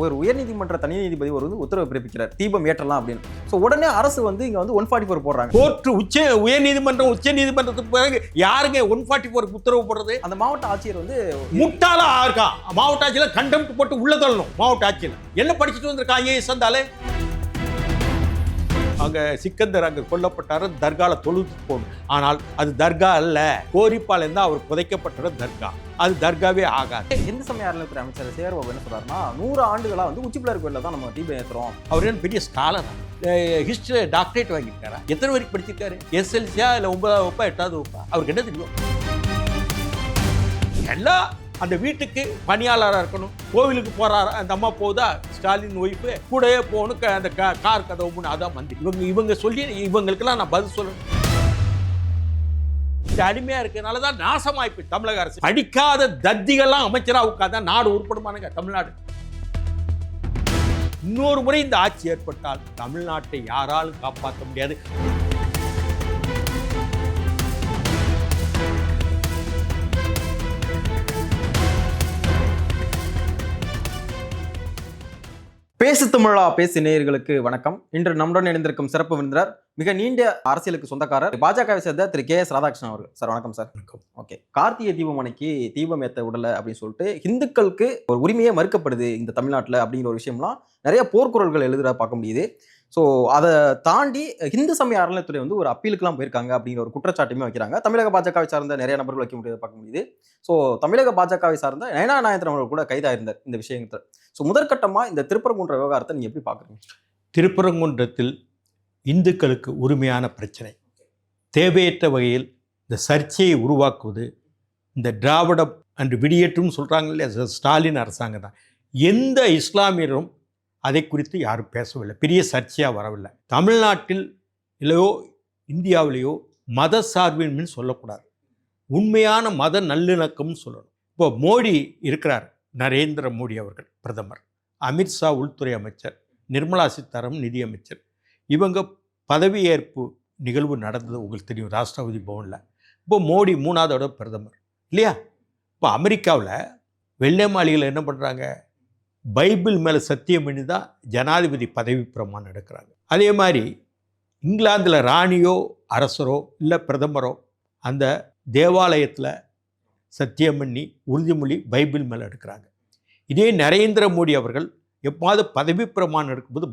ஒரு உயர்நீதிமன்ற தனி நீதிபதி ஒரு வந்து உத்தரவு பிறப்பிக்கிறார். தீபம் ஏற்றலாம் அப்படின்னு. ஸோ உடனே அரசு வந்து இங்க வந்து ஒன் ஃபார்ட்டி ஃபோர் போடுறாங்க. கோர்ட்டு உச்ச உயர் நீதிமன்றம் உச்ச நீதிமன்றத்துக்கு பிறகு யாருங்க ஒன் ஃபார்ட்டி ஃபோர் உத்தரவு போடுறது? அந்த மாவட்ட ஆட்சியர் வந்து முட்டாளா இருக்கா? மாவட்ட ஆட்சியில் கண்டெம்ட் போட்டு உள்ள தள்ளணும் மாவட்ட ஆட்சியில். என்ன படிச்சுட்டு வந்திருக்காங்க வந்தாலே அங்க சிக்கந்தர் அங்க கொல்லப்பட்டாரு தர்கால தொழுது போகணும் ஆனால் அது தர்கா அல்ல கோரிப்பாளையம் தான் அவர் புதைக்கப்பட்டது தர்கா. அது தர்காவே ஆகாது. இந்து சமய அறநிலையத்துறை அமைச்சர் சேர் பாபு என்ன சொல்றாருன்னா நூறு ஆண்டுகளா வந்து உச்சி பிள்ளையார் கோயில்ல தான் நம்ம தீபம் ஏத்துறோம். அவர் என்ன பெரிய ஸ்காலர்? History doctorate வாங்கியிருக்காரா? எத்தனை வரைக்கும் படிச்சிருக்காரு? எஸ்எல்சியா இல்லை ஒன்பதாவது வகுப்பா எட்டாவது வகுப்பா? அவருக்கு என்ன தெரியும்? எல்லாம் அந்த வீட்டுக்கு பணியாளராக இருக்கணும். கோவிலுக்கு போறாரா? அந்த அம்மா போகுதா ஸ்டாலின் ஒய்ஃபு கூடவே போகணும். க- அந்த கார் கதவு அதான் மந்திரி. இவங்க இவங்க சொல்லி இவங்களுக்கெல்லாம் நான் பதில் சொல்லணும். இந்த அடிமையா இருக்கனால தான் நாசமாய்ப்பு தமிழக அரசு. படிக்காத தத்திகள்லாம் அமைச்சராக உட்காந்தா நாடு உருப்படுமானுங்க தமிழ்நாடு. இன்னொரு முறை இந்த ஆட்சி ஏற்பட்டால் தமிழ்நாட்டை யாராலும் காப்பாற்ற முடியாது. பேசு தமிழா பேசு நேயர்களுக்கு வணக்கம். இன்று நம்முடன் இணைந்திருக்கும் சிறப்பு விருந்தினர் மிக நீண்ட அரசியலுக்கு சொந்தக்காரர் பாஜகவை சேர்ந்த திரு கே எஸ் ராதாகிருஷ்ணன் அவர்கள். சார் வணக்கம் சார். வணக்கம். ஓகே. கார்த்திகை தீபம் அன்னைக்கு தீபம் ஏத்த விடல அப்படின்னு சொல்லிட்டு இந்துக்களுக்கு ஒரு உரிமையே மறுக்கப்படுது இந்த தமிழ்நாட்டில் அப்படிங்கிற ஒரு விஷயம்லாம் நிறைய போர்க்குரல்கள் எழுதுற பார்க்க முடியுது. ஸோ அதை தாண்டி இந்து சமய அறநிலையத்துறை வந்து ஒரு அப்பீலுக்குலாம் போயிருக்காங்க அப்படிங்கிற ஒரு குற்றச்சாட்டுமே வைக்கிறாங்க. தமிழக பாஜகவை சார்ந்த நிறைய நபர்கள் வைக்க முடியாத பார்க்க முடியுது. ஸோ தமிழக பாஜகவை சார்ந்த நயனா நாயந்திரன் அவர்கள் கூட கைதாயிருந்தார் இந்த விஷயத்தில். ஸோ முதற்கட்டமாக இந்த திருப்பரங்குன்ற விவகாரத்தை நீங்கள் எப்படி பார்க்குறீங்க? திருப்பரங்குன்றத்தில் இந்துக்களுக்கு உரிமையான பிரச்சனை. தேவையற்ற வகையில் இந்த சர்ச்சையை உருவாக்குவது இந்த திராவிட அன்று விடியேற்றும் சொல்கிறாங்க இல்லையா? ஸ்டாலின் அரசாங்கம் தான். எந்த இஸ்லாமியரும் அதை குறித்து யாரும் பேசவில்லை. பெரிய சர்ச்சையாக வரவில்லை. தமிழ்நாட்டில் இல்லையோ இந்தியாவிலேயோ மத சார்பின்மைன்னு சொல்லக்கூடாது. உண்மையான மத நல்லிணக்கம்னு சொல்லணும். இப்போ மோடி இருக்கிறார் நரேந்திர மோடி அவர்கள் பிரதமர். அமித்ஷா உள்துறை அமைச்சர் நிர்மலா சீதாராமன் நிதியமைச்சர் இவங்க பதவியேற்பு நிகழ்வு நடந்தது உங்களுக்கு தெரியும் ராஷ்டிரபதி பவனில். இப்போ மோடி மூணாவதோட பிரதமர் இல்லையா? இப்போ அமெரிக்காவில் வெள்ளை மாளிகையில் என்ன பண்ணுறாங்க பைபிள் மேலே சத்தியம் பண்ணி தான் ஜனாதிபதி பதவி பிரமாணம் எடுக்கிறாங்க. அதே மாதிரி இங்கிலாந்தில் ராணியோ அரசரோ இல்லை பிரதமரோ அந்த தேவாலயத்தில் சத்தியம் பண்ணி உறுதிமொழி பைபிள் மேலே எடுக்கிறாங்க. இதே நரேந்திர மோடி அவர்கள் எப்பாவது பதவி பிரமாணம் எடுக்கும்போது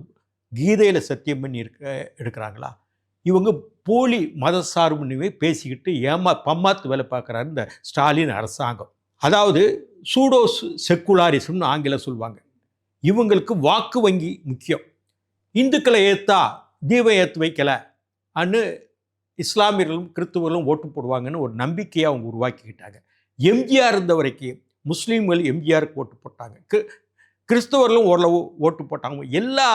கீதையில் சத்தியம் பண்ணி இருக்க எடுக்கிறாங்களா? இவங்க போலி மத சார்புனிவை பேசிக்கிட்டு ஏமா பம்மாத்து வேலை பார்க்குறாரு இந்த ஸ்டாலின் அரசாங்கம். அதாவது சூடோஸ் செக்குலாரிசம்னு ஆங்கிலம் சொல்லுவாங்க. இவங்களுக்கு வாக்கு வங்கி முக்கியம். இந்துக்களை ஏற்றா தீபம் ஏற்று வைக்கல. அன்னு இஸ்லாமியர்களும் கிறிஸ்துவர்களும் ஓட்டு போடுவாங்கன்னு ஒரு நம்பிக்கையை அவங்க உருவாக்கிக்கிட்டாங்க. எம்ஜிஆர் இருந்த வரைக்கும் முஸ்லீம்கள் எம்ஜிஆருக்கு ஓட்டு போட்டாங்க. கிறிஸ்தவர்களும் கிறிஸ்தவர்களும் ஓரளவு ஓட்டு போட்டாங்க. எல்லா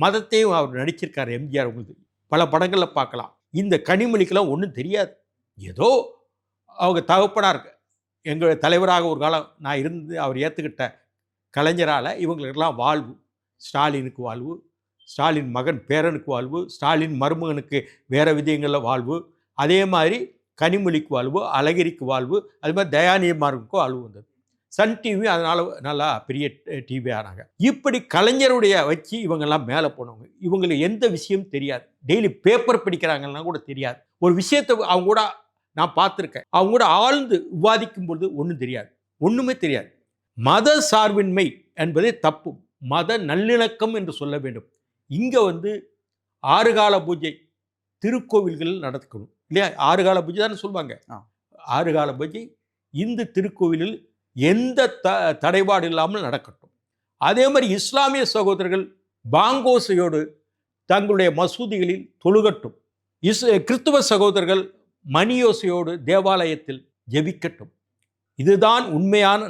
மதத்தையும் அவர் நடிச்சிருக்கார் எம்ஜிஆர் உங்களுக்கு பல படங்களில் பார்க்கலாம். இந்த கனிமொழிக்கெல்லாம் ஒன்றும் தெரியாது. ஏதோ அவங்க தகப்பனார் எங்கள் தலைவராக ஒரு காலம் நான் இருந்து அவர் ஏற்றுக்கிட்ட கலைஞரால் இவங்களுக்கெல்லாம் வாழ்வு. ஸ்டாலினுக்கு வாழ்வு ஸ்டாலின் மகன் பேரனுக்கு வாழ்வு ஸ்டாலின் மருமகனுக்கு வேறு விதயங்களில் வாழ்வு அதே மாதிரி கனிமொழிக்கு வாழ்வு அழகிரிக்கு வாழ்வு அது மாதிரி தயாநிதிமாருக்கும் வாழ்வு வந்தது. சன் டிவி அதனால் நல்லா பெரிய டிவி ஆனாங்க. இப்படி கலைஞருடைய வச்சு இவங்கெல்லாம் மேலே போனவங்க. இவங்களுக்கு எந்த விஷயம் தெரியாது. டெய்லி பேப்பர் படிக்கிறாங்கன்னா கூட தெரியாது. ஒரு விஷயத்தை அவங்க கூட நான் பார்த்துருக்கேன். அவங்க கூட ஆழ்ந்து விவாதிக்கும் பொழுது ஒன்றும் தெரியாது. ஒன்றுமே தெரியாது. மத சார்பின்மை என்பதே தப்பு. மத நல்லிணக்கம் என்று சொல்ல வேண்டும். இங்கே வந்து ஆறுகால பூஜை திருக்கோவில்களில் நடக்கணும். இல்லையா? ஆறுகால பூஜை தானே சொல்லுவாங்க. ஆறுகால பூஜை இந்து திருக்கோவிலில் எந்த த தடைபாடு இல்லாமல் நடக்கட்டும். அதே மாதிரி இஸ்லாமிய சகோதரர்கள் பாங்கோசையோடு தங்களுடைய மசூதிகளில் தொழுகட்டும். இஸ் கிறிஸ்துவ சகோதரர்கள் மணியோசையோடு தேவாலயத்தில் ஜெபிக்கட்டும். இதுதான் உண்மையான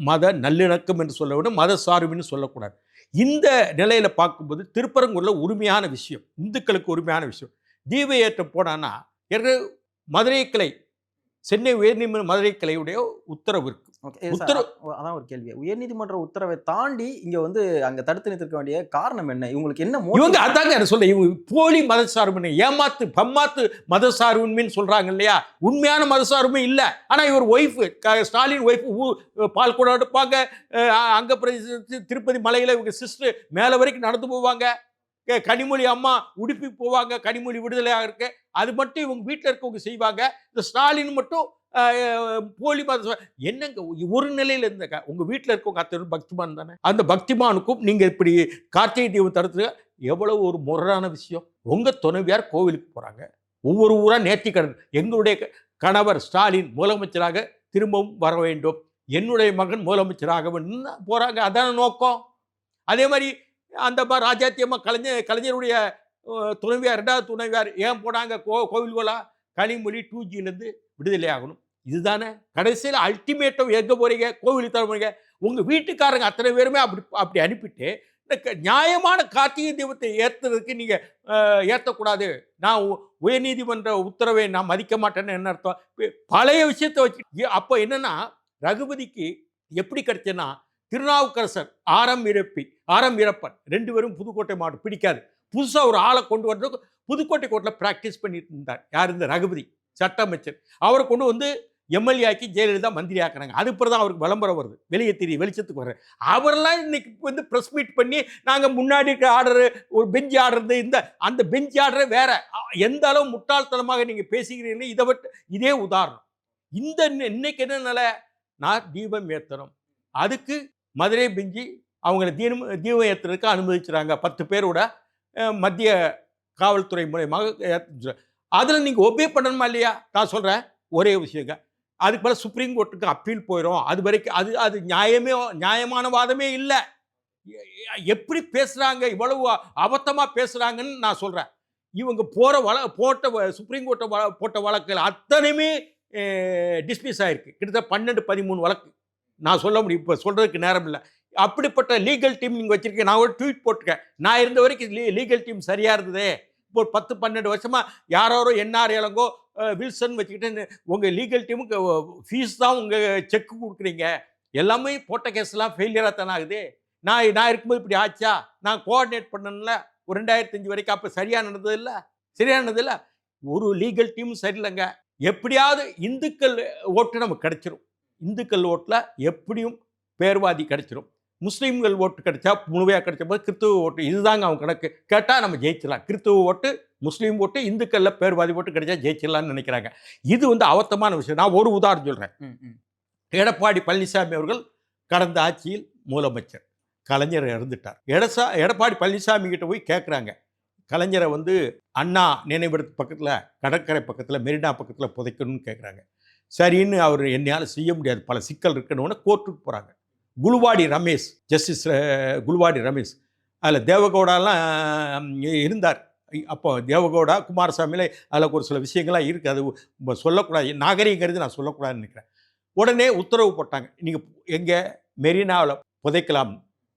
மத நல்லிணக்கம் என்று சொல்ல வேண்டும் மத சார்புன்னு சொல்லக்கூடாது. இந்த நிலையில் பார்க்கும்போது திருப்பரங்கூரில் உரிமையான விஷயம் இந்துக்களுக்கு உரிமையான விஷயம். தீப ஏற்றம் போனான்னா ஏற்கனவே மதுரை கிளை சென்னை உயர்நீதிமன்ற மதுரை கிளையுடைய உத்தரவு இருக்கு. ஓகே அதான் ஒரு கேள்வி. உயர்நீதிமன்ற உத்தரவை தாண்டி இங்க வந்து அங்க தடுத்து நிறுத்திருக்க வேண்டிய காரணம் என்ன? இவங்களுக்கு என்ன? இவங்க அதாங்க என்ன சொல்ல இவங்க போலி மதசார்புன்னு ஏமாத்து பம்மாத்து மதசார்புன்னு சொல்றாங்க இல்லையா? உண்மையான மதசார்புமே இல்ல. ஆனா இவர் ஒய்ஃப் ஸ்டாலின் ஒய்ஃப் பால் கூட எடுப்பாங்க. அங்க திருப்பதி மலையில இவங்க சிஸ்டர் மேல வரைக்கும் நடந்து போவாங்க. கனிமொழி அம்மா உடுப்பி போவாங்க. கனிமொழி விடுதலையாக இருக்கு. அது மட்டும் இவங்க வீட்டில் இருக்கவங்க செய்வாங்க. இந்த ஸ்டாலின் மட்டும் போலி மத என்னங்க ஒரு நிலையில இருந்த உங்கள் வீட்டில் இருக்கவங்க அத்தனை பக்திமான் தானே? அந்த பக்திமானுக்கும் நீங்கள் இப்படி கார்த்திகை தீபம் தடுத்து எவ்வளோ ஒரு முரணான விஷயம். உங்கள் துணைவியார் கோவிலுக்கு போகிறாங்க ஒவ்வொரு ஊராக நேர்த்திக்கடன் எங்களுடைய க- கணவர் ஸ்டாலின் முதலமைச்சராக திரும்பவும் வர வேண்டும். என்னுடைய மகன் முதலமைச்சராக போகிறாங்க அதான நோக்கம். அதே மாதிரி அந்த மாதிரி ராஜாத்தியம்மா கலைஞர் கலைஞருடைய துணைவியார் ரெண்டாவது துணைவியார் ஏன் போனாங்க? கோ கோவில்களா கனிமொழி டூ ஜிலேருந்து விடுதலை ஆகணும். இதுதானே? கடைசியில் அல்டிமேட்டம் எங்கே போறீங்க? கோவிலுக்கு தர போறீங்க? உங்கள் வீட்டுக்காரங்க அத்தனை பேருமே அப்படி அப்படி அனுப்பிட்டு இந்த க- நியாயமான கார்த்திகை தீபத்தை ஏற்றுறதுக்கு நீங்கள் ஏற்றக்கூடாது நான் உயர்நீதிமன்ற உத்தரவை நான் மதிக்க மாட்டேன்னு என்ன அர்த்தம்? பழைய விஷயத்தை வச்சு அப்போ என்னன்னா ரகுபதிக்கு எப்படி கிடைச்சேன்னா திருநாவுக்கரசர் ஆரம் இறப்பி ஆரம் இறப்பன் ரெண்டு பேரும் புதுக்கோட்டை மாவட்டம் பிடிக்காது. புதுசாக ஒரு ஆளை கொண்டு வர்றதுக்கு புதுக்கோட்டை கோட்டில் ப்ராக்டிஸ் பண்ணிட்டு இருந்தார். யார் இந்த ரகுபதி? சட்ட அமைச்சர். அவரை கொண்டு வந்து எம்எல்ஏ ஆக்கி ஜெயலலிதா மந்திரி ஆக்குறாங்க அது தான் அவருக்கு விளம்பரம் வருது. வெளியே தெரிய வெளிச்சத்துக்கு வர்ற அவரெல்லாம் இன்னைக்கு வந்து ப்ரெஸ் மீட் பண்ணி நாங்கள் முன்னாடி இருக்கிற ஆர்டரு ஒரு பெஞ்ச் ஆடுறது இந்த அந்த பெஞ்ச் ஆர்டரே வேற எந்த அளவு முட்டாள்தனமாக நீங்கள் பேசுகிறீங்களோ இதை விட்டு இதே உதாரணம். இந்த இன்னைக்கு என்ன நிலை? நான் தீபம் ஏற்றணும் அதுக்கு மதுரை பெஞ்சி அவங்கள தீனம் தீபம் ஏற்றுறதுக்கு அனுமதிச்சுறாங்க. பத்து பேரோட மத்திய காவல்துறை மூலயமாக அதில் நீங்கள் ஒபே பண்ணணுமா இல்லையா? நான் சொல்கிறேன் ஒரே விஷயங்க. அதுக்கு மேலே சுப்ரீம் கோர்ட்டுக்கு அப்பீல் போயிடும் அது வரைக்கும் அது அது நியாயமே நியாயமான வாதமே இல்லை. எப்படி பேசுகிறாங்க இவ்வளவு அபத்தமாக பேசுகிறாங்கன்னு நான் சொல்கிறேன் இவங்க போகிற வழ போட்ட சுப்ரீம் கோர்ட்டை வள போட்ட வழக்குகள் அத்தனையுமே டிஸ்மிஸ் ஆயிருக்கு. கிட்டத்தட்ட பன்னெண்டு பதிமூணு வழக்கு. நான் சொல்ல முடியும். இப்போ சொல்கிறதுக்கு நேரம் இல்லை. அப்படிப்பட்ட லீகல் டீம் நீங்கள் வச்சுருக்கீங்க. நான் ஒரு ட்வீட் போட்டிருக்கேன். நான் இருந்த வரைக்கும் லீ லீகல் டீம் சரியாக இருந்ததே. இப்போ ஒரு பத்து பன்னெண்டு வருஷமாக யாரோ என்ஆர் இளங்கோ வில்சன் வச்சுக்கிட்டு உங்கள் லீகல் டீமுக்கு ஃபீஸ் தான் உங்கள் செக் கொடுக்குறீங்க. எல்லாமே போட்ட கேஸ்லாம் ஃபெயிலியராக தானே ஆகுது. நான் நான் இருக்கும்போது இப்படி ஆச்சா? நான் கோஆர்டினேட் பண்ணணும்ல? ஒரு ரெண்டாயிரத்தஞ்சு வரைக்கும் அப்போ சரியாக நடந்தது இல்லை? சரியாக நடந்தது இல்லை? ஒரு லீகல் டீம் சரியில்லைங்க. எப்படியாவது இந்துக்கள் ஓட்டு நமக்கு கிடைச்சிரும். இந்துக்கள் ஓட்டில் எப்படியும் பேர்வாதி கிடைச்சிரும். முஸ்லீம்கள் ஓட்டு கிடைச்சா முழுமையாக கிடைச்ச போது கிறிஸ்துவ ஓட்டு. இதுதாங்க அவங்க கணக்கு. கேட்டால் நம்ம ஜெயிச்சிடலாம். கிறிஸ்துவ ஓட்டு முஸ்லீம் ஓட்டு இந்துக்களில் பேர்வாதி ஓட்டு கிடைச்சா ஜெயிச்சிடலாம்னு நினைக்கிறாங்க. இது வந்து அவத்தமான விஷயம். நான் ஒரு உதாரணம் சொல்கிறேன். எடப்பாடி பழனிசாமி அவர்கள் கடந்த ஆட்சியில் முதலமைச்சர். கலைஞர் இறந்துட்டார். எடசா எடப்பாடி பழனிசாமி கிட்ட போய் கேட்குறாங்க கலைஞரை வந்து அண்ணா நினைவிடத்து பக்கத்தில் கடற்கரை பக்கத்தில் மெரினா பக்கத்தில் புதைக்கணும்னு கேட்குறாங்க சரின்னு அவர் என்னையால் செய்ய முடியாது. பல சிக்கல் இருக்குன்னு கோர்ட்டுக்கு போகிறாங்க குலுவாடி ரமேஷ் ஜஸ்டிஸ் குலுவாடி ரமேஷ். அதில் தேவகவுடாலாம் இருந்தார். அப்போ தேவகவுடா குமாரசாமியில் அதில் ஒரு சில விஷயங்கள்லாம் இருக்குது அது சொல்லக்கூடாது. நாகரிகங்கிறது நான் சொல்லக்கூடாதுன்னு நினைக்கிறேன். உடனே உத்தரவு போட்டாங்க. நீங்கள் எங்கே? மெரினாவில் புதைக்கலாம்.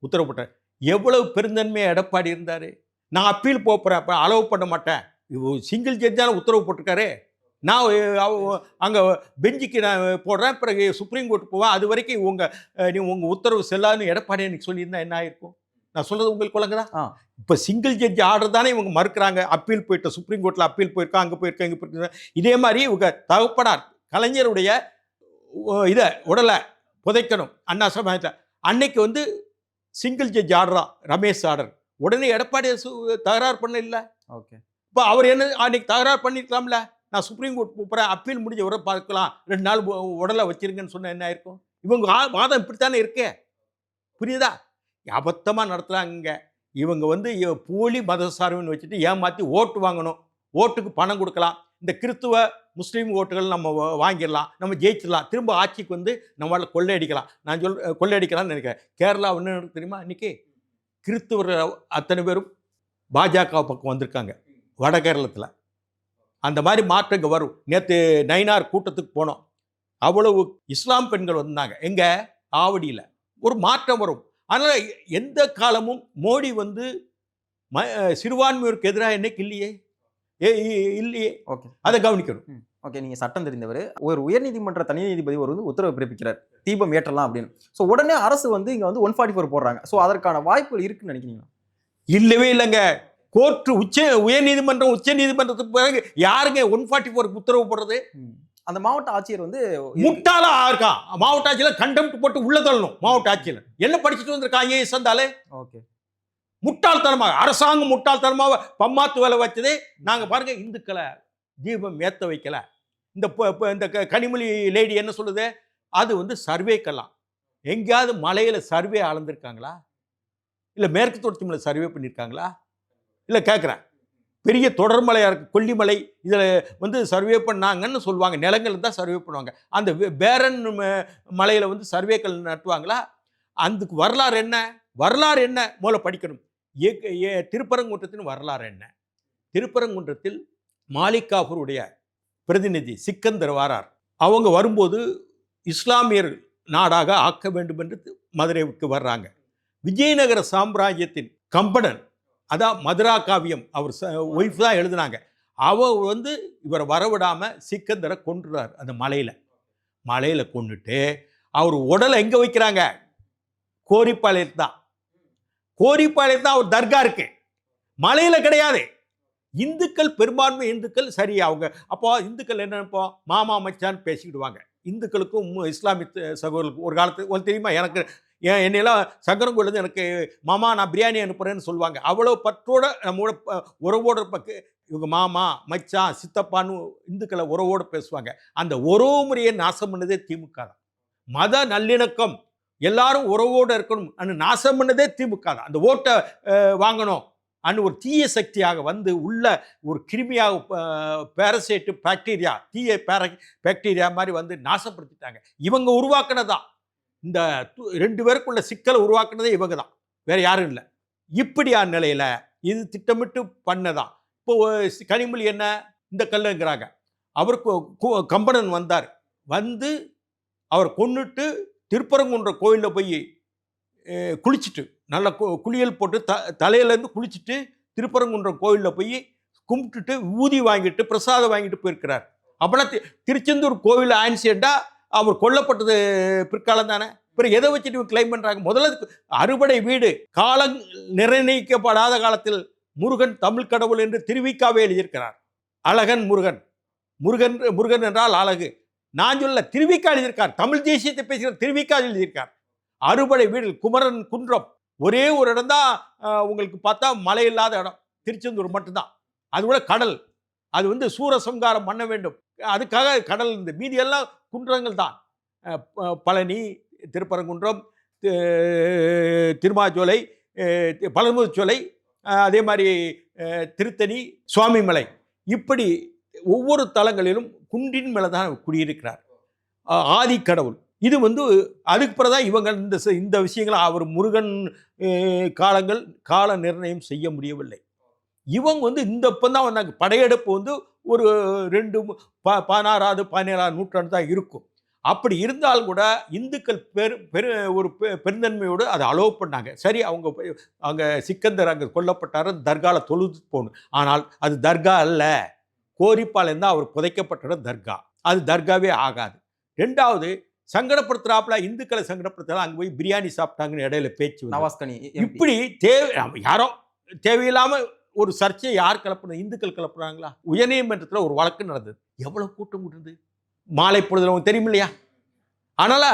உத்தரவு போட்டாங்க. எவ்வளவு பெருந்தன்மையாக எடப்பாடி இருந்தார்? நான் அப்பீல் போகிறேன் அப்போ அலோவ் பண்ண மாட்டேன். சிங்கிள் ஜட்ஜான உத்தரவு போட்டிருக்காரு. நான் அங்கே பெஞ்சுக்கு நான் போடுறேன் பிறகு சுப்ரீம் கோர்ட் போவேன். அது வரைக்கும் உங்கள் நீ உங்கள் உத்தரவு செல்லாதுன்னு எடப்பாடி எனக்கு சொல்லியிருந்தா என்ன ஆயிருக்கும்? நான் சொல்கிறது உங்களுக்கு வழங்குதா ஆ. இப்போ சிங்கிள் ஜட்ஜ் ஆர்டர் தானே இவங்க மறுக்கிறாங்க. அப்பீல் போயிட்டு சுப்ரீம் கோர்ட்டில் அப்பீல் போயிருக்கா அங்கே போயிருக்கா இங்கே போயிருக்கா. இதே மாதிரி இவங்க தகப்பனார் கலைஞருடைய இதை உடலை புதைக்கணும். அண்ணா சமயத்தில் அன்னைக்கு வந்து சிங்கிள் ஜட்ஜ் ஆர்டரா ரமேஷ் ஆர்டர் உடனே எடப்பாடி தகராறு பண்ண இல்லை ஓகே. இப்போ அவர் என்ன அன்னைக்கு தகராறு பண்ணிருக்கலாம்ல? நான் சுப்ரீம் கோர்ட் போகிறேன் அப்பீல் முடிஞ்ச வர பார்க்கலாம். ரெண்டு நாள் உடலை வச்சிருங்கன்னு சொன்னால் என்ன ஆயிருக்கும்? இவங்க வாதம் இப்படித்தானே இருக்கே? புரியுதா? அபத்தமாக நடத்துகிறாங்க இவங்க வந்து போலி மத சார்புன்னு வச்சுட்டு ஏமாற்றி ஓட்டு வாங்கணும். ஓட்டுக்கு பணம் கொடுக்கலாம். இந்த கிறித்துவ முஸ்லீம் ஓட்டுகள் நம்ம வாங்கிடலாம். நம்ம ஜெயிச்சிடலாம். திரும்ப ஆட்சிக்கு வந்து நம்மளால் கொள்ளையடிக்கலாம். நான் சொல் கொள்ளையடிக்கலாம்னு நினைக்கிறேன். கேரளா ஒன்று தெரியுமா? இன்றைக்கி கிறித்துவர் அத்தனை பேரும் பாஜக பக்கம் வந்திருக்காங்க. வட கேரளத்தில். அந்த மாதிரி மாற்றம் இங்கே வரும். நேற்று நைனார் கூட்டத்துக்கு போனோம். அவ்வளவு இஸ்லாம் பெண்கள் வந்தாங்க. எங்கே? ஆவடியில். ஒரு மாற்றம் வரும். அதனால் எந்த காலமும் மோடி வந்து ம சிறுபான்மையோருக்கு எதிராக என்னைக்கு இல்லையே? ஏ இல்லையே? ஓகே. அதை கவனிக்கணும். ஓகே நீங்க சட்டம் தெரிந்தவர். ஒரு உயர்நீதிமன்ற தனி நீதிபதி ஒரு வந்து உத்தரவு பிறப்பிக்கிறார். தீபம் ஏற்றலாம் அப்படின்னு. ஸோ உடனே அரசு வந்து இங்க வந்து ஒன் ஃபார்ட்டி ஃபோர் போடுறாங்க. ஸோ அதற்கான வாய்ப்புகள் இருக்குன்னு நினைக்கிறீங்களா? இல்லவே இல்லைங்க. கோர்ட்டு உச்ச உயர்நீதிமன்றம் உச்ச நீதிமன்றத்துக்கு பிறகு யாருங்க ஒன் ஃபார்ட்டி ஃபோருக்கு உத்தரவு போடுறது. அந்த மாவட்ட ஆட்சியர் வந்து முட்டாளா இருக்கான் மாவட்ட ஆட்சியில் கண்டெம்ட் போட்டு உள்ள தள்ளணும் மாவட்ட ஆட்சியில். என்ன படிச்சுட்டு வந்திருக்காங்க வந்தாலே? ஓகே. முட்டாள்தனமாக அரசாங்கம் முட்டாள்தனமாக பம்மாத்து வேலை வச்சதே நாங்க பாருங்க இந்துக்களை தீபம் ஏத்த வைக்கல. இந்த இந்த கனிமொழி லேடி என்ன சொல்லுது? அது வந்து சர்வேக்கெல்லாம். எங்கேயாவது மலையில சர்வே அளந்திருக்காங்களா இல்ல மேற்கு தொடர்ச்சி மலை சர்வே பண்ணியிருக்காங்களா இல்லை கேட்குறேன் பெரிய தொடர்மலையாக இருக்குது கொல்லிமலை இதில் வந்து சர்வே பண்ணாங்கன்னு சொல்லுவாங்க. நிலங்கள் தான் சர்வே பண்ணுவாங்க. அந்த பேரன் ம- வந்து சர்வேக்கள் நட்டுவாங்களா? அதுக்கு வரலாறு என்ன? வரலாறு என்ன? முதல்ல படிக்கணும். ஏ- ஏ- திருப்பரங்குன்றத்தின் வரலாறு என்ன? திருப்பரங்குன்றத்தில் மாலிகாபூருடைய பிரதிநிதி சிக்கந்தர் வாரார். அவங்க வரும்போது இஸ்லாமியர் நாடாக ஆக்க வேண்டும் என்று மதுரைக்கு வர்றாங்க. விஜயநகர சாம்ராஜ்யத்தின் கம்பனன் அதான் மதுரா காவியம் அவர் ஒய்ஃப் தான் எழுதுனாங்க. அவர் வந்து இவரை வரவிடாமல் சிக்கந்தரை கொன்றுறார் அந்த மலையில். மலையில் கொண்டுட்டு அவர் உடலை எங்கே வைக்கிறாங்க? கோரிப்பாளையத்து தான். கோரிப்பாளையத்து தான் அவர் தர்கா இருக்கு. மலையில் கிடையாது. இந்துக்கள் பெரும்பான்மை இந்துக்கள் சரி அவங்க அப்போ இந்துக்கள் என்ன நினைப்போம் மாமா மச்சான் பேசிக்கிடுவாங்க. இந்துக்களுக்கும் இஸ்லாமிய சகோதரர்களுக்கும் ஒரு காலத்து ஒரு தெரியுமா? எனக்கு ஏன் என்னையெல்லாம் சங்கரங்கோலேருந்து எனக்கு மாமா நான் பிரியாணி அனுப்புகிறேன்னு சொல்லுவாங்க. அவ்வளோ பற்றோட நம்மளோட உறவோட பக்கு இவங்க மாமா மச்சான் சித்தப்பான்னு இந்துக்களை உறவோடு பேசுவாங்க. அந்த உறவு முறையை நாசம் பண்ணதே திமுக தான். மத நல்லிணக்கம் எல்லாரும் உறவோடு இருக்கணும். அன்னு நாசம் பண்ணதே திமுக தான். அந்த ஓட்டை வாங்கணும். அன்னு ஒரு தீய சக்தியாக வந்து உள்ள ஒரு கிருமியாக பேரசைட்டு பாக்டீரியா தீய பேர பாக்டீரியா மாதிரி வந்து நாசப்படுத்திட்டாங்க. இவங்க உருவாக்குனதான் இந்த து- ரெண்டு பேருக்குள்ள சிக்கலை உருவாக்குனதே இவங்க தான் வேற யாரும் இல்லை. இப்படியான நிலையில் இது திட்டமிட்டு பண்ணதான் இப்போ கனிமொழி என்ன? இந்த கல்லுங்கிறாங்க. அவருக்கு கம்பனன் வந்தார். வந்து அவர் கொண்டுட்டு திருப்பரங்குன்ற கோயிலில் போய் குளிச்சுட்டு நல்ல கு- குளியல் போட்டு த தலையிலேருந்து குளிச்சுட்டு திருப்பரங்குன்ற கோயிலில் போய் கும்பிட்டுட்டு ஊதி வாங்கிட்டு பிரசாதம் வாங்கிட்டு போயிருக்கிறார். அப்போலாம் திருச்செந்தூர் கோவில் ஆன்சியண்டாக அவர் கொல்லப்பட்டது பிற்காலம் தானே பிறகு எதை வச்சுட்டு கிளைம் பண்ணுறாங்க முதல்ல அறுபடை வீடு காலம் நிர்ணயிக்கப்படாத காலத்தில் முருகன் தமிழ் கடவுள் என்று திருவிக்காவே எழுதியிருக்கிறார். அழகன் முருகன். முருகன் முருகன் என்றால் அழகு. நான் சொல்ல திருவிக்கா எழுதியிருக்கார். தமிழ் தேசியத்தை பேசுகிற திருவிக்கா எழுதியிருக்கார். அறுபடை வீடு குமரன் குன்றம். ஒரே ஒரு இடம் தான் உங்களுக்கு பார்த்தா மழை இல்லாத இடம். திருச்செந்தூர் மட்டும்தான். அது கூட கடல். அது வந்து சூரசம்காரம் பண்ண வேண்டும். அதுக்காக கடல் இந்த மீதியெல்லாம் குன்றங்கள் தான். ப- பழனி திருப்பரங்குன்றம் திருமாச்சோலை அஹ் அதே மாதிரி திருத்தணி சுவாமிமலை. இப்படி ஒவ்வொரு தலங்களிலும் குன்றின் மேலே தான் குடியிருக்கிறார். ஆதி ஆதிக்கடவுள் இது வந்து அதுக்கு பிறகு தான் இவங்க இந்த இந்த விஷயங்களை அவர் முருகன் காலங்கள் கால நிர்ணயம் செய்ய முடியவில்லை. இவங்க வந்து இந்த இப்போ தான் வந்தாங்க. படையெடுப்பு வந்து ஒரு ரெண்டு ப பதினாறாவது பதினேழாவது நூற்றாண்டு தான் இருக்கும். அப்படி இருந்தாலும் கூட இந்துக்கள் பெரு பெரு ஒரு பெருந்தன்மையோடு அதை அலோவ் பண்ணாங்க. சரி அவங்க போய் அங்கே சிக்கந்தர் அங்கே கொல்லப்பட்டார் தர்கால தொழுது போகணும். ஆனால் அது தர்கா அல்ல. கோரிப்பாளையம் தான் அவர் புதைக்கப்பட்ட தர்கா. அது தர்காவே ஆகாது. ரெண்டாவது சங்கடப்படுத்துறாப்புல இந்துக்களை சங்கடப்படுத்துறா அங்கே போய் பிரியாணி சாப்பிட்டாங்கன்னு இடையில பேச்சு. நவாஸ்கனி. இப்படி தேவை யாரோ தேவையில்லாம ஒரு சர்ச்சையை யார் கலப்புனா இந்துக்கள் கிளப்புறாங்களா உயர்நீதிமன்றத்தில் ஒரு வழக்கு நடந்தது. எவ்வளோ கூட்டம் கூட்டுது? மாலை பொழுதுல உங்களுக்கு தெரியும் இல்லையா அதனால்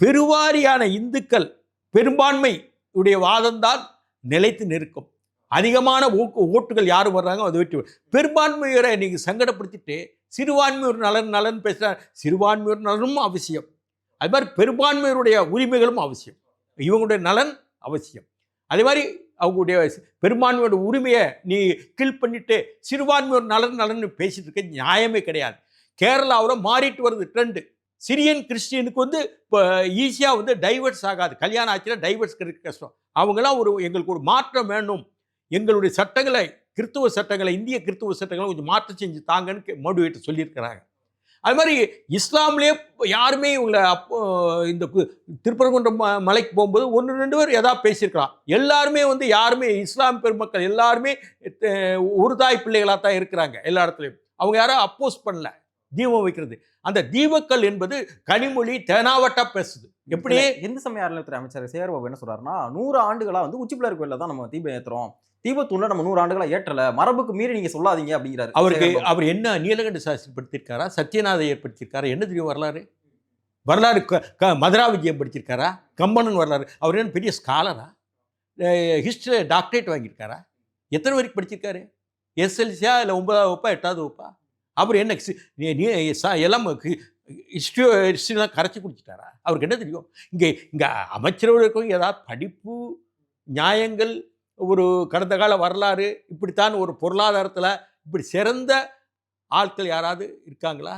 பெருவாரியான இந்துக்கள் பெரும்பான்மை உடைய வாதம்தான் நிலைத்து நிற்கும். அதிகமான ஓக்கு ஓட்டுகள் யார் வர்றாங்க அதை வெற்றி பெரும்பான்மையோரை நீங்கள் சங்கடப்படுத்திட்டு சிறுபான்மையோர் நலன் நலன் பேசுகிறார் சிறுபான்மையோர் நலனும் அவசியம். அது மாதிரி பெரும்பான்மையோருடைய உரிமைகளும் அவசியம். இவங்களுடைய நலன் அவசியம். அதே மாதிரி அவங்களுடைய பெரும்பான்மையோட உரிமையை நீ கில் பண்ணிட்டு சிறுபான்மையோர் நலன் நலன் பேசிட்டு இருக்க நியாயமே கிடையாது. கேரளாவில் மாறிட்டு வருது ட்ரெண்டு சிரியன் கிறிஸ்டியனுக்கு வந்து இப்போ ஈஸியாக வந்து டைவர்ஸ் ஆகாது. கல்யாணம் ஆச்சுன்னா டைவர்ஸ் கிடைக்க கஷ்டம். அவங்களாம் ஒரு எங்களுக்கு ஒரு மாற்றம் வேணும். எங்களுடைய சட்டங்களை கிறித்துவ சட்டங்களை இந்திய கிறித்துவ சட்டங்களை கொஞ்சம் மாற்றம் செஞ்சு தாங்கன்னு மோடிவேட் சொல்லியிருக்கிறாங்க. அது மாதிரி இஸ்லாம்லேயே யாருமே இவங்களை அப்போ இந்த திருப்பரங்குன்றம் மலைக்கு போகும்போது ஒன்று ரெண்டு பேர் எதா பேசியிருக்கலாம். எல்லாருமே வந்து யாருமே இஸ்லாம் பெருமக்கள் எல்லாருமே ஒரு தாய் பிள்ளைகளாக தான் இருக்கிறாங்க எல்லா இடத்துலையும். அவங்க யாரும் அப்போஸ் பண்ணல. தீபம் வைக்கிறது. அந்த தீபக்கல் என்பது கனிமொழி தேனாவட்டா பேசுது. எப்படி? இந்து சமய அறநிலையத்துறை அமைச்சர் சேரபாபு என்ன சொல்றாருன்னா நூறு ஆண்டுகளா வந்து உச்சிப்பிள்ளையார் கோயில்ல தான் நம்ம தீபம் ஏத்துறோம். தீபத்தூண்ல நம்ம நூறு ஆண்டுகளா ஏற்றல. மரபுக்கு மீறி நீங்க சொல்லாதீங்க அப்படிங்கிறாரு அவருக்கு. அவர் என்ன நீலகண்ட சாஸ்திரி படுத்திருக்காரா? சத்யநாத ஏற்படுத்தியிருக்காரா? என்ன தெரியும் வரலாறு? வரலாறு க- க- மதுரா விஜயம் படிச்சிருக்காரா கம்பனன் வரலாறு. அவர் என்ன பெரிய ஸ்காலரா ஹிஸ்டரி டாக்டரேட் வாங்கியிருக்காரா? எத்தனை வரைக்கும் படிச்சிருக்காரு எஸ்எல்சியா இல்லை ஒன்பதாவது வகுப்பா எட்டாவது வகுப்பா? அவர் என்ன எல்லாம் ஹிஸ்ட்ரி ஹிஸ்ட்ரிலாம் கரைச்சி குடிச்சிட்டாரா? அவருக்கு என்ன தெரியும்? இங்கே இங்கே அமைச்சரோடு இருக்கவங்க ஏதாவது படிப்பு நியாயங்கள் ஒரு கடந்த கால வரலாறு இப்படித்தான் ஒரு பொருளாதாரத்தில் இப்படி சிறந்த ஆட்கள் யாராவது இருக்காங்களா?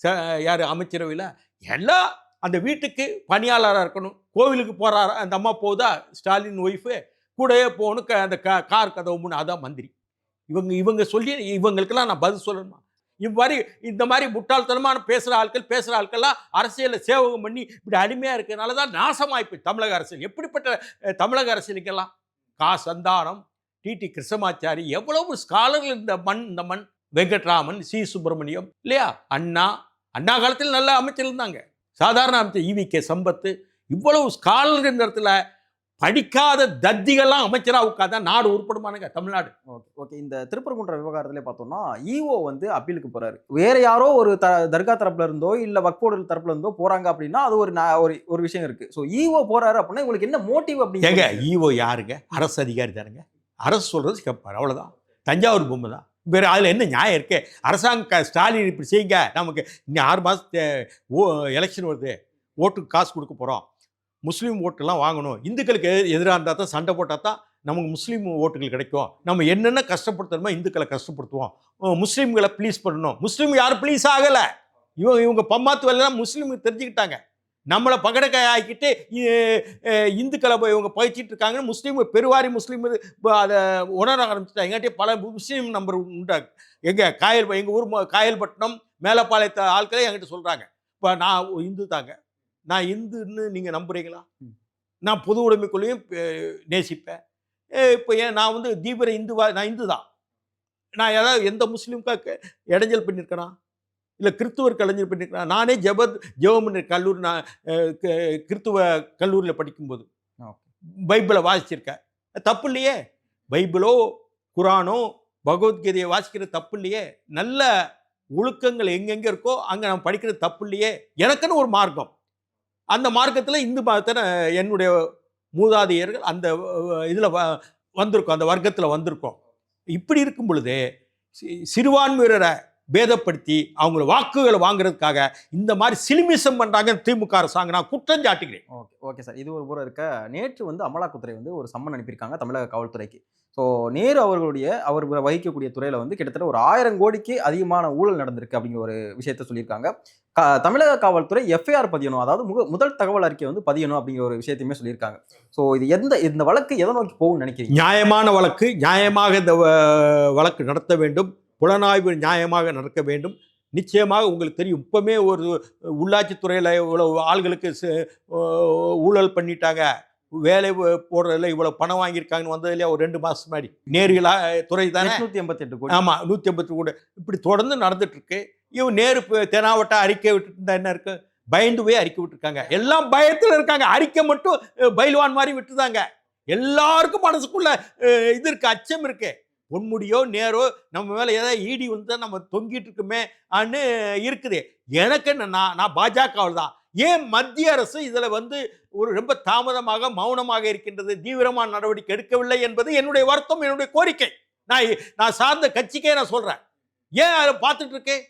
ச யார் அமைச்சரவையில்? எல்லாம் அந்த வீட்டுக்கு பணியாளராக இருக்கணும். கோவிலுக்கு போகிறாரா அந்த அம்மா போகுதா? ஸ்டாலின் ஒய்ஃபு கூடவே போகணும். க அந்த கா கார் கதவு முன்னு அதான் மந்திரி. இவங்க இவங்க சொல்லி இவங்களுக்கெல்லாம் நான் பதில் சொல்லணுமா? இவ்வாறு இந்த மாதிரி முட்டாள்தனமான பேசுகிற ஆட்கள் பேசுகிற ஆட்கள்லாம் அரசியலில் சேவகம் பண்ணி இப்படி அடிமையாக இருக்கிறதுனால தான் நாசமாய்ப்பு தமிழக அரசியல். எப்படிப்பட்ட தமிழக அரசியலுக்கெல்லாம்? கா சந்தானம் டிடி கிருஷ்ணமாச்சாரி எவ்வளவு ஸ்காலர்கள் இந்த மண் இந்த மண் வெங்கட்ராமன் சி. சுப்பிரமணியம் இல்லையா? அண்ணா அண்ணா காலத்தில் நல்ல அமைச்சர் இருந்தாங்க. சாதாரண அமைச்சர் இவி கே. சம்பத்து இவ்வளவு ஸ்காலர்கள் இந்த இடத்துல படிக்காத தத்திகள்லாம் அமைச்சராக உட்காந்தா நாடு உருப்படுமானுங்க தமிழ்நாடு. Okay okay. இந்த திருப்பரங்குன்ற விவகாரத்திலே பார்த்தோம்னா ஈஓ வந்து அப்பீலுக்கு போறாரு. வேற யாரோ ஒரு த தர்கா தரப்புல இருந்தோ இல்ல வக்போர்டு தரப்புல இருந்தோ போறாங்க அப்படின்னா அது ஒரு ஒரு ஒரு விஷயம் இருக்கு. ஸோ ஈஓ போறாரு அப்படின்னா உங்களுக்கு என்ன மோட்டிவ் ஏங்க அப்படிங்க ஈஓ யாருங்க? அரசு அதிகாரி தானுங்க. அரசு சொல்றது கேட்பார் அவ்வளவுதான். தஞ்சாவூர் பொம்மை தான். வேறு அதில் என்ன நியாயம் இருக்கு? அரசாங்க ஸ்டாலின் இப்படி செய்யுங்க. நமக்கு இன்னும் ஆறு மாதத்து ஓ எலெக்ஷன் வருது. ஓட்டுக்கு காசு கொடுக்க போகிறோம் முஸ்லீம் ஓட்டெல்லாம் வாங்கணும். இந்துக்களுக்கு எதிராக இருந்தால் தான் சண்டை போட்டால் தான் நமக்கு முஸ்லீம் ஓட்டுகள் கிடைக்கும். நம்ம என்னென்ன கஷ்டப்படுத்தணுமோ இந்துக்களை கஷ்டப்படுத்துவோம். முஸ்லீம்களை ப்ளீஸ் பண்ணணும். முஸ்லீம் யாரும் ப்ளீஸ் ஆகலை. இவங்க இவங்க பம்மாத்து வேலைலாம் முஸ்லீம் தெரிஞ்சுக்கிட்டாங்க. நம்மளை பகடக்காய் ஆக்கிட்டு இ- இந்துக்களை போய் இவங்க பயிச்சிட்டு இருக்காங்கன்னு முஸ்லீம் பெருவாரி முஸ்லீம் இப்போ அதை உணர ஆரம்பிச்சிட்டாங்க. எங்காட்டி பல முஸ்லீம் நம்பர் உண்டா எங்கள் காயல் எங்கள் ஊர் காயல்பட்டினம் மேலப்பாளையத்த ஆட்களே என்கிட்ட சொல்கிறாங்க இப்போ நான் இந்து தாங்க. நான் இந்துன்னு நீங்கள் நம்புறீங்களா? ம். நான் பொது உடைமைக்குள்ளேயும் நேசிப்பேன். இப்போ ஏன் நான் வந்து தீவிர இந்துவா நான் இந்து தான் நான் ஏதாவது எந்த முஸ்லீமுக்கா இடைஞ்சல் பண்ணியிருக்கேனா இல்லை கிறித்துவர் கலைஞர் பண்ணியிருக்கேன் நானே ஜபத் ஜெவமணி கல்லூரி நான் அஹ், க- கிறித்துவ கல்லூரியில் படிக்கும்போது. பைபிளை வாசிச்சிருக்கேன். தப்பு இல்லையே? பைபிளோ குரானோ பகவத்கீதையை வாசிக்கிற தப்பு இல்லையே? நல்ல ஒழுக்கங்கள் எங்கெங்கே இருக்கோ அங்கே நம்ம படிக்கிறது தப்பு இல்லையே? எனக்குன்னு ஒரு மார்க்கம். அந்த மார்க்கத்தில் இந்து மதத்தை என்னுடைய மூதாதையர்கள் அந்த இதில் வந்திருக்கோம் அந்த வர்க்கத்தில் வந்திருக்கோம். இப்படி இருக்கும் பொழுது சிறுபான்மையினரை பேதப்படுத்தி அவங்கள வாக்குகளை வாங்குறதுக்காக இந்த மாதிரி சிலிமிசம் பண்ணுறாங்க திமுக அரசாங்க நான் குற்றம் சாட்டுகிறேன் ஓகே ஓகே சார். இது ஒரு புறம் இருக்க? நேற்று வந்து அமலாக்கத்துறை வந்து ஒரு சம்மன் அனுப்பியிருக்காங்க தமிழக காவல்துறைக்கு. ஸோ நேரு அவர்களுடைய அவர் வகிக்கக்கூடிய துறையில் வந்து கிட்டத்தட்ட ஒரு ஆயிரம் கோடிக்கு அதிகமான ஊழல் நடந்திருக்கு அப்படிங்கிற ஒரு விஷயத்த சொல்லியிருக்காங்க. தமிழக காவல்துறை எஃப்ஐஆர் பதியணும். அதாவது முக முதல் தகவல் அறிக்கை வந்து பதியணும் அப்படிங்கிற ஒரு விஷயத்தையுமே சொல்லியிருக்காங்க. ஸோ இது எந்த இந்த வழக்கு எதை நோக்கி போகும்னு நினைக்கிறீங்க? நியாயமான வழக்கு நியாயமாக இந்த வழக்கு நடத்த வேண்டும். புலனாய்வு நியாயமாக நடக்க வேண்டும். நிச்சயமாக உங்களுக்கு தெரியும். இப்போமே ஒரு உள்ளாட்சித்துறையில் இவ்வளோ ஆள்களுக்கு ஊழல் பண்ணிட்டாங்க. வேலை போடுறதுல இவ்வளோ பணம் வாங்கியிருக்காங்கன்னு வந்தது இல்லையா ஒரு ரெண்டு மாதம் முன்னாடி. நேர்களா துறை தானே? எட்நூத்தி எண்பத்தி எட்டு கோடி. ஆமாம் நூற்றி ஐம்பத்தி கூட. இப்படி தொடர்ந்து நடந்துட்டு இருக்கு இவன் நேரு தெனாவட்டா அறிக்கை விட்டுருந்தா என்ன இருக்கு? பயந்து போய் அறிக்கை விட்டுருக்காங்க. எல்லாம் பயத்தில் இருக்காங்க. அறிக்கை மட்டும் பயில்வான் மாதிரி விட்டுதாங்க. எல்லாருக்கும் மனசுக்குள்ள இது இருக்கு அச்சம் இருக்கு. பொன்முடியோ நேரோ நம்ம மேலே ஏதாவது ஈடி வந்து நம்ம தொங்கிட்டு இருக்குமே அன்னு இருக்குது. எனக்கு என்ன நான் நான் பாஜகவில் தான். ஏன் மத்திய அரசு இதில் வந்து ஒரு ரொம்ப தாமதமாக மௌனமாக இருக்கின்றது? தீவிரமான நடவடிக்கை எடுக்கவில்லை என்பது என்னுடைய வருத்தம் என்னுடைய கோரிக்கை. நான் நான் சார்ந்த கட்சிக்கே நான் சொல்கிறேன் ஏன் அதை பார்த்துட்டு இருக்கேன்?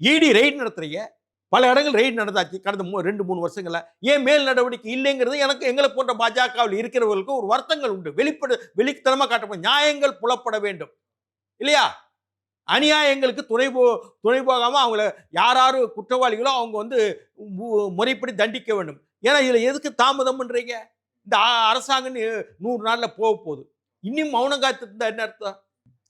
இடி ரெய்ட் நடத்துறீங்க. பல இடங்கள் ரெய்ட் நடந்தாச்சு. கடந்த மூ ரெண்டு மூணு வருஷங்களில். ஏன் மேல் நடவடிக்கை இல்லைங்கிறது எனக்கு எங்களை போன்ற பாஜகவில் இருக்கிறவர்களுக்கு ஒரு வருத்தங்கள் உண்டு. வெளிப்படு வெளித்தனமாக காட்டப்படும் நியாயங்கள் புலப்பட வேண்டும். இல்லையா? அநியாயங்களுக்கு துணை போ துணை போகாமல் அவங்கள யார் யார் குற்றவாளிகளோ அவங்க வந்து முறைப்படி தண்டிக்க வேண்டும். ஏன்னா இதில் எதுக்கு தாமதம் பண்ணுறீங்க இந்த அரசாங்கம் நூறு நாளில் போக போகுது. இன்னும் மௌனம் காத்திருந்தா என்ன அர்த்தம்?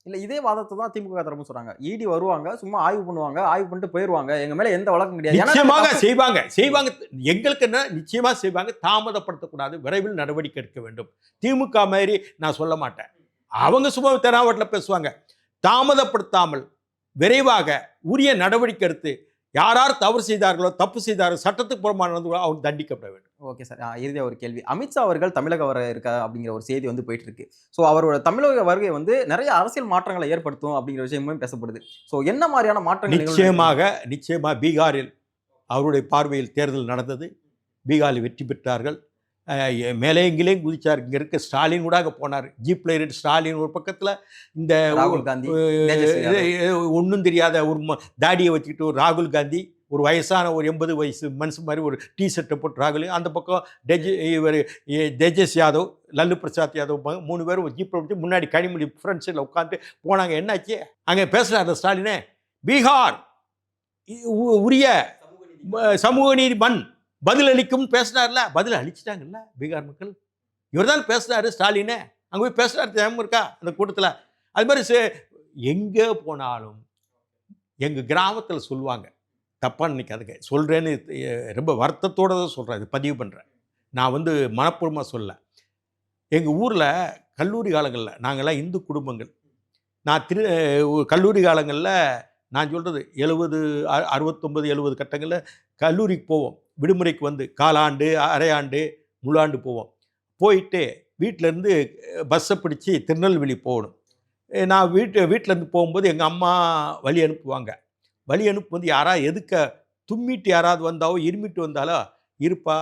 இல்ல இதே வாதத்தை தான் திமுக தரப்பு சொல்றாங்க. இடி வருவாங்க சும்மா ஆய்வு பண்ணுவாங்க ஆய்வு பண்ணிட்டு போயிருவாங்க. எங்க மேல எந்த வழக்கம் கிடையாது. நிச்சயமாக செய்வாங்க. செய்வாங்க. எங்களுக்கு என்ன? நிச்சயமா செய்வாங்க. தாமதப்படுத்தக்கூடாது. விரைவில் நடவடிக்கை எடுக்க வேண்டும். திமுக மாதிரி நான் சொல்ல மாட்டேன். அவங்க சும்மா தெனாவட்டில் பேசுவாங்க. தாமதப்படுத்தாமல் விரைவாக உரிய நடவடிக்கை எடுத்து யார் யார் தவறு செய்தார்களோ தப்பு செய்தார்களோ சட்டத்துக்கு புறமான நடந்து அவங்க தண்டிக்கப்பட வேண்டும். ஓகே சார் இறுதியா ஒரு கேள்வி. அமித்ஷா அவர்கள் தமிழக வர இருக்கா அப்படிங்கிற ஒரு செய்தி வந்து போயிட்டு இருக்கு ஸோ அவரோட தமிழக வருகை வந்து நிறைய அரசியல் மாற்றங்களை ஏற்படுத்தும் அப்படிங்கிற விஷயமும் பேசப்படுது. ஸோ என்ன மாதிரியான மாற்றங்கள் நிச்சயமாக நிச்சயமாக பீகாரில் அவருடைய பார்வையில் தேர்தல் நடந்தது. பீகாரில் வெற்றி பெற்றார்கள். மேலே எங்கிலேயும் குதிச்சார். இங்கே இருக்க ஸ்டாலின் கூட அங்கே போனார். ஜீப்ல இருந்து ஸ்டாலின் ஒரு பக்கத்தில் இந்த ராகுல் காந்தி. ஒன்றும் தெரியாத ஒரு ம- தாடியை வச்சுக்கிட்டு ஒரு ராகுல் காந்தி ஒரு வயசான ஒரு எண்பது வயசு மனுஷன் மாதிரி ஒரு டீ ஷர்ட்டை போட்டு ராகுல் அந்த பக்கம் டெஜ இவர் தேஜஸ் யாதவ் லல்லு பிரசாத் யாதவ் மூணு பேரும் ஜீப்பில் வச்சு முன்னாடி கனிமொழி ஃப்ரெண்ட்ஸில் உட்காந்து போனாங்க. என்னாச்சு? அங்கே பேசுகிறார் ஸ்டாலினே? பீகார் உரிய சமூக நீதி மண் பதில் அளிக்கும் பேசினார்ல? பதில் அளிச்சிட்டாங்கல்ல பீகார் மக்கள்? இவர் தான் பேசுனாரு ஸ்டாலினே. அங்கே போய் பேசுனார் ஞாபகம் இருக்கா? அந்த கூட்டத்தில். அது மாதிரி சே- எங்கே போனாலும் எங்கள் கிராமத்தில் சொல்லுவாங்க. தப்பாக நினைக்காதுங்க. சொல்கிறேன்னு ரொம்ப வருத்தத்தோட தான் சொல்கிறேன் இது பதிவு பண்ணுறேன் நான் வந்து மனப்பூர்வமாக சொல்ல. எங்கள் ஊரில் கல்லூரி காலங்களில் நாங்கள்லாம் இந்து குடும்பங்கள். நான் திரு கல்லூரி காலங்களில் நான் சொல்கிறது எழுபது அறுபத்தொம்பது எழுபது கட்டங்களில் கல்லூரிக்கு போவோம். விடுமுறைக்கு வந்து காலாண்டு அரையாண்டு முழாண்டு போவோம். போயிட்டு வீட்டிலேருந்து பஸ்ஸை பிடிச்சி திருநெல்வேலி போகணும். நான் வீட்டு வீட்டிலேருந்து போகும்போது எங்கள் அம்மா வழி அனுப்புவாங்க. வழி அனுப்புவது யாராவது எதுக்க தும்மிட்டு யாராவது வந்தாவோ இருமிட்டு வந்தாலோ இருப்பா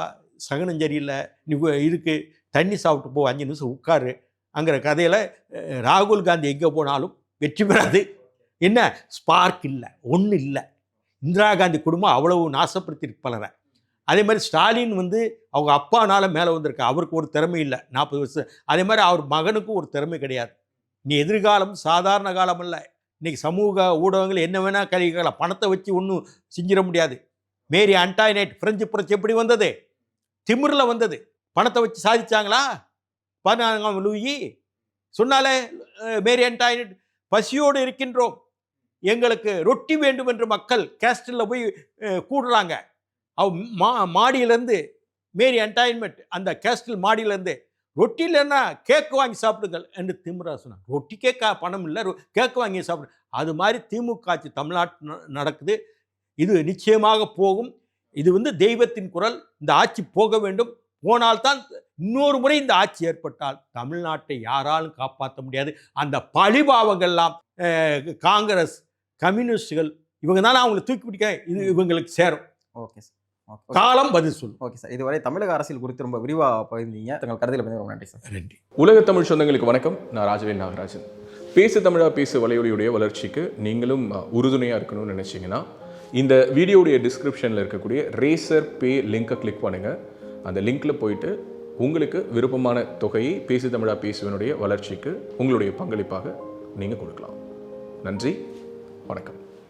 சகனம் சரியில்லை நீ இருக்குது தண்ணி சாப்பிட்டு போ அஞ்சு நிமிஷம் உட்காரு அங்கிற கதையில் ராகுல் காந்தி எங்கே போனாலும் வெற்றி பெறாது. என்ன? ஸ்பார்க் இல்லை ஒன்றும் இல்லை. இந்திரா காந்தி குடும்பம் அவ்வளவு நாசப்படுத்தியிருக்கு பலரை அதே மாதிரி ஸ்டாலின் வந்து அவங்க அப்பானால் மேலே வந்திருக்கா அவருக்கு ஒரு திறமை இல்லை நாற்பது வருஷம். அதே மாதிரி அவர் மகனுக்கும் ஒரு திறமை கிடையாது. நீ எதிர்காலம் சாதாரண காலம் இல்லை இன்னைக்கு சமூக ஊடகங்கள் என்ன வேணால் கழிக்கலாம் பணத்தை வச்சு ஒன்றும் செஞ்சிட முடியாது. மேரி அன்டாய்னைட் ஃப்ரெஞ்சு புரட்சி எப்படி வந்தது? திமிரில் வந்தது. பணத்தை வச்சு சாதிச்சாங்களா? பதினான்காம் லூயி. சொன்னாலே மேரி அன்டாய்னைட் பசியோடு இருக்கின்றோம். எங்களுக்கு ரொட்டி வேண்டும் என்று மக்கள் கேஸ்டலில் போய் கூடுறாங்க. அவ மா மாடியிலேருந்து மேரி என்டைன்மெண்ட் அந்த கேஸ்டில் மாடியிலேருந்து ரொட்டி இல்லைன்னா கேக் வாங்கி சாப்பிடுங்கள் என்று திமுறா சொன்னாங்க ரொட்டி கேக்கா பணம் இல்லை ரொ- கேக் வாங்கி சாப்பிடு அது மாதிரி திமுக ஆட்சி தமிழ்நாட்டு நடக்குது. இது நிச்சயமாக போகும். இது வந்து தெய்வத்தின் குரல். இந்த ஆட்சி போக வேண்டும். போனால்தான் இன்னொரு முறை இந்த ஆட்சி ஏற்பட்டால் தமிழ்நாட்டை யாராலும் காப்பாற்ற முடியாது. அந்த பழிபாவங்கள்லாம் காங்கிரஸ் கம்யூனிஸ்டுகள் இவங்க தானே அவங்களை தூக்கி பிடிக்க இது இவங்களுக்கு சேரும். Okay sir. காலம் பதில் சொல்லும் ஓகே சார். இதுவரை தமிழக அரசியல் குறித்து ரொம்ப விரிவாக பகிர்ந்தீங்க. தங்கள் கருத்தில் பற்றி ரொம்ப நன்றி சார். ரெண்டு உலக தமிழ் சொந்தங்களுக்கு வணக்கம். நான் ராஜவேல் நாகராஜன். பேசு தமிழா பேசு வலையொலியுடைய வளர்ச்சிக்கு நீங்களும் உறுதுணையாக இருக்கணும்னு நினச்சிங்கன்னா இந்த வீடியோடைய டிஸ்கிரிப்ஷனில் இருக்கக்கூடிய ரேசர் பே லிங்கை கிளிக் பண்ணுங்கள் அந்த லிங்க்கில் போயிட்டு உங்களுக்கு விருப்பமான தொகையை பேசு தமிழா பேசுவனுடைய வளர்ச்சிக்கு உங்களுடைய பங்களிப்பாக நீங்கள் கொடுக்கலாம். நன்றி. வணக்கம்.